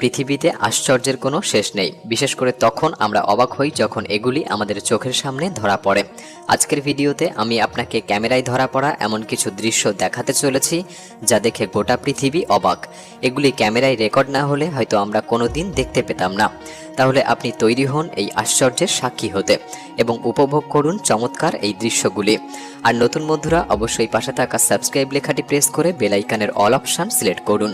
পৃথিবীতে আশ্চর্যের কোনো শেষ নেই। বিশেষ করে তখন আমরা অবাক হই যখন এগুলি আমাদের চোখের সামনে ধরা পড়ে। আজকের ভিডিওতে আমি আপনাকে ক্যামেরায় ধরা পড়া এমন কিছু দৃশ্য দেখাতে চলেছি যা দেখে গোটা পৃথিবী অবাক। এগুলি ক্যামেরায় রেকর্ড না হলে হয়তো আমরা কোনো দিন দেখতে পেতাম না। তাহলে আপনি তৈরি হন এই আশ্চর্যের সাক্ষী হতে এবং উপভোগ করুন চমৎকার এই দৃশ্যগুলি। আর নতুন বন্ধুরা, অবশ্যই পাশে থাকা সাবস্ক্রাইব লেখাটি প্রেস করে বেলাইকানের অল অপশান সিলেক্ট করুন।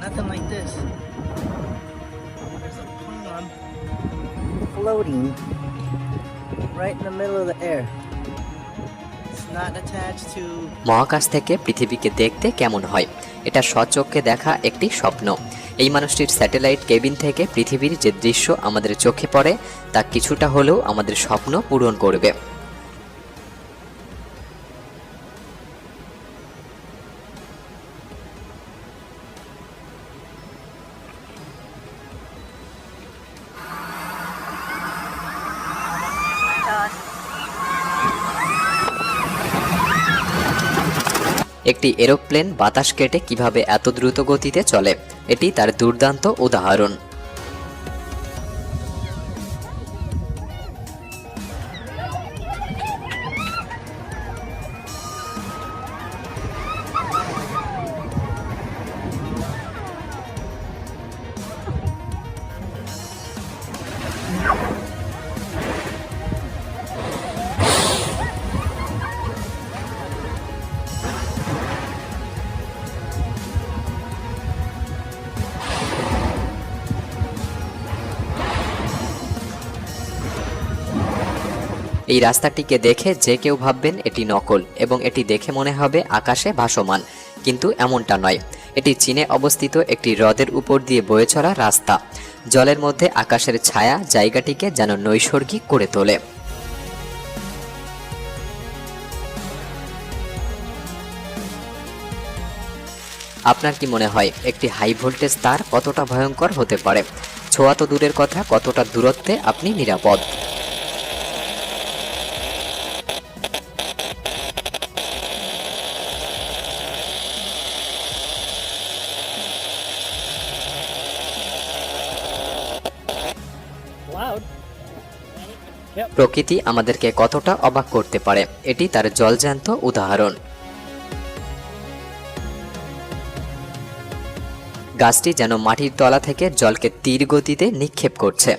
Nothing like this. There's a plane floating right in the middle of the air. মহাকাশ থেকে পৃথিবীকে দেখতে কেমন হয় এটা স্বচক্ষে দেখা একটি স্বপ্ন এই মানুষটির স্যাটেলাইট কেবিন থেকে পৃথিবীর যে দৃশ্য আমাদের চোখে পড়ে, তা কিছুটা হলেও আমাদের স্বপ্ন পূরণ করবে একটি এরোপ্লেন বাতাস কেটে কীভাবে এত দ্রুত গতিতে চলে এটি তার দুর্দান্ত উদাহরণ। এই রাস্তাটিকে দেখে যে কেউ ভাববেন এটি নকল এবং এটি দেখে মনে হবে আকাশে ভাসমান, কিন্তু এমনটা নয়। এটি চীনে অবস্থিত একটি হ্রদের উপর দিয়ে বয়ে চলা রাস্তা। জলের মধ্যে আকাশের ছায়া জায়গাটিকে যেন নৈসর্গিক করে তোলে। আপনার কি মনে হয় একটি হাই ভোল্টেজ তার কতটা ভয়ঙ্কর হতে পারে? ছোঁয়া তো দূরের কথা, কতটা দূরত্বে আপনি নিরাপদ? প্রকৃতি আমাদেরকে কতটা অবাক করতে পারে, এটি তার জলজ্যান্ত উদাহরণ। গাছটি যেন মাটির তলা থেকে জলকে তীর গতিতে নিক্ষেপ করছে।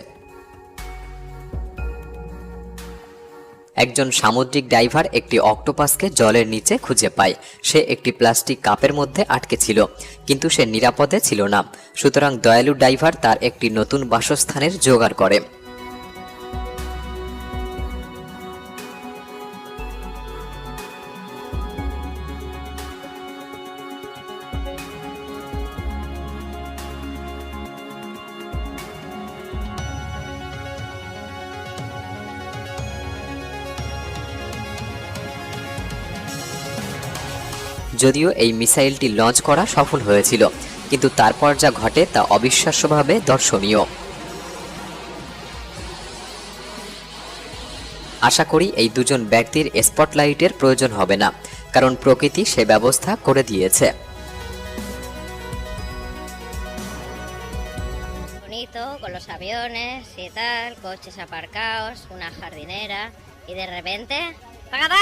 একজন সামুদ্রিক ডাইভার একটি অক্টোপাসকে জলের নিচে খুঁজে পায়। সে একটি প্লাস্টিক কাপের মধ্যে আটকে ছিল, কিন্তু সে নিরাপদে ছিল না। সুতরাং দয়ালু ডাইভার তার একটি নতুন বাসস্থানের জোগাড় করে। যদিও এই মিসাইলটি লঞ্চ করা সফল হয়েছিল কিন্তু তারপর যা ঘটে তা অবিশ্বাস্যভাবে দর্শনীয় আশা করি এই দুজন ব্যক্তির স্পটলাইটের প্রয়োজন হবে না কারণ প্রকৃতি সে ব্যবস্থা করে দিয়েছে con los aviones y tal, coches aparcados, una jardinera y de repente... ¡Pagada!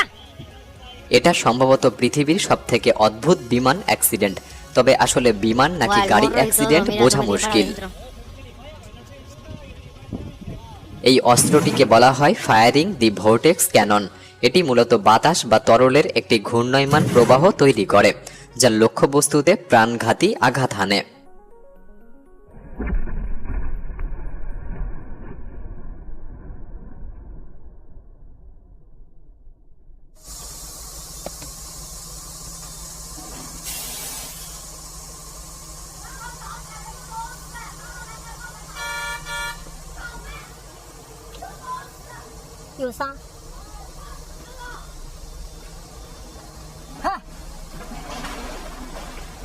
এটা সম্ভবত পৃথিবীর সবথেকে অদ্ভুত বিমান অ্যাক্সিডেন্ট। তবে আসলে বিমান নাকি গাড়ি অ্যাক্সিডেন্ট বোঝা মুশকিল। এই অস্ত্রটিকে বলা হয় ফায়ারিং দি ভোর্টেক্স ক্যানন। এটি মূলত বাতাস বা তরলের একটি ঘূর্ণয়মান প্রবাহ তৈরি করে যা লক্ষ্যবস্তুতে প্রাণঘাতী আঘাত হানে।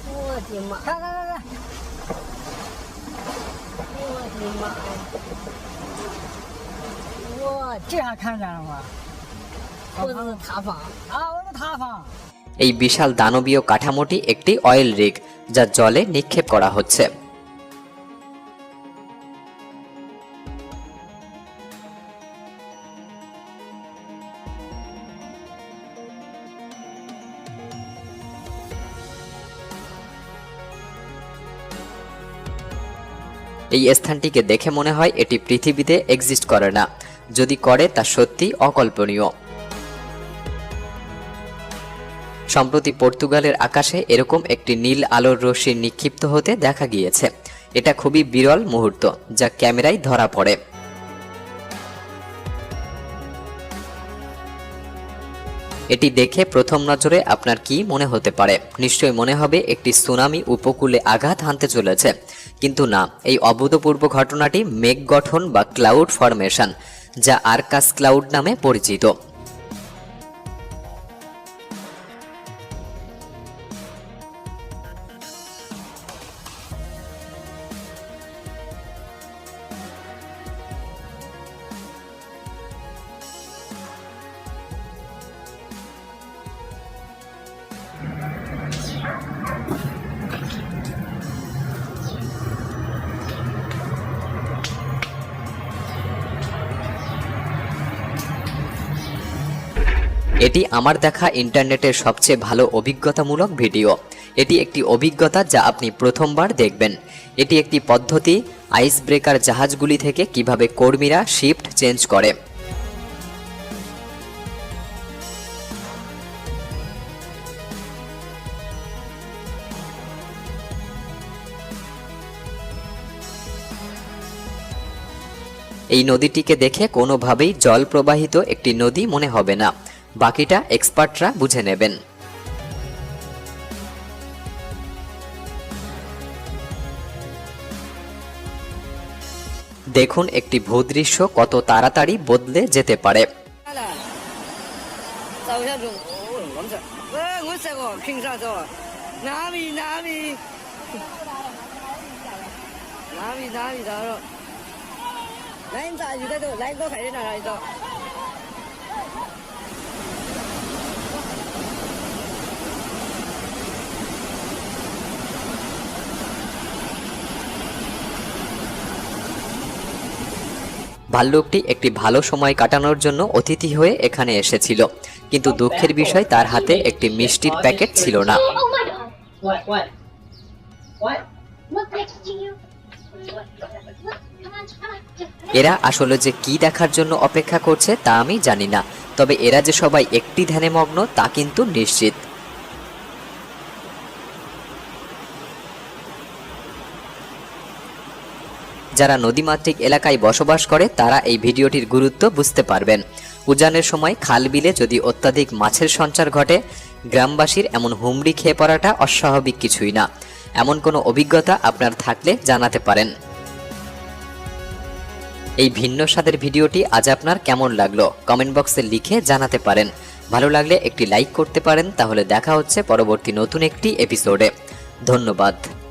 我的妈！来来来来，我的妈呀！我这下看见了吗？我这是塌方。啊，我们塌方。 এই বিশাল দানবীয় কাঠামোটি একটি অয়েল রিগ যা জলে নিক্ষেপ করা হচ্ছে এই স্থানটিকে দেখে মনে হয় এটি পৃথিবীতে এক্সিস্ট করে না। যদি করে, তা সত্যি অকল্পনীয়। সম্প্রতি পর্তুগালের আকাশে এরকম একটি নীল আলোর রশ্মি নিক্ষিপ্ত হতে দেখা গিয়েছে। এটা খুবই বিরল মুহূর্ত, যা ক্যামেরায় ধরা পড়ে। এটি দেখে প্রথম নজরে আপনার কি মনে হতে পারে? নিশ্চয়ই মনে হবে একটি সুনামি উপকূলে আঘাত হানতে চলেছে। কিন্তু না, এই অভূতপূর্ব ঘটনাটি মেঘ গঠন বা ক্লাউড ফরমেশন, যা আরকাস ক্লাউড নামে পরিচিত। এটি আমার দেখা ইন্টারনেটের সবচেয়ে ভালো অভিজ্ঞতামূলক ভিডিও। এটি একটি অভিজ্ঞতা যা আপনি প্রথমবার দেখবেন। এটি একটি পদ্ধতি আইস ব্রেকার জাহাজগুলি থেকে কীভাবে কর্মীরা শিফট চেঞ্জ করে। এই নদীটিকে দেখে কোনোভাবেই জল প্রবাহিত একটি নদী মনে হবে না। বাকিটা এক্সপার্টরা বুঝে নেবেন। দেখুন একটি ভূদৃশ্য কত তাড়াতাড়ি বদলে যেতে পারে। ভাল্লুকটি একটি ভালো সময় কাটানোর জন্য অতিথি হয়ে এখানে এসেছিল। কিন্তু দুঃখের বিষয় তার হাতে একটি মিষ্টির প্যাকেট ছিল না। Oh এরা আসলে যে কি দেখার জন্য অপেক্ষা করছে তা আমি জানি না। তবে এরা যে সবাই একটি ধ্যানে মগ্ন তা কিন্তু নিশ্চিত। যারা নদীমাতৃক এলাকায় বসবাস করে, তারা এই ভিডিওটির গুরুত্ব বুঝতে পারবেন। উজানের সময় খাল বিলে যদি অত্যাধিক মাছের সঞ্চার ঘটে, গ্রামবাসীর এমন হুমড়ি খেয়ে পড়াটা অস্বাভাবিক কিছুই না। এমন কোনো অভিজ্ঞতা আপনার থাকলে জানাতে পারেন। এই ভিন্ন স্বাদের ভিডিওটি আজ আপনার কেমন লাগল, কমেন্ট বক্সে লিখে জানাতে পারেন। ভালো লাগলে একটি লাইক করতে পারেন, তাহলে দেখা হচ্ছে পরবর্তী নতুন একটি এপিসোডে। ধন্যবাদ।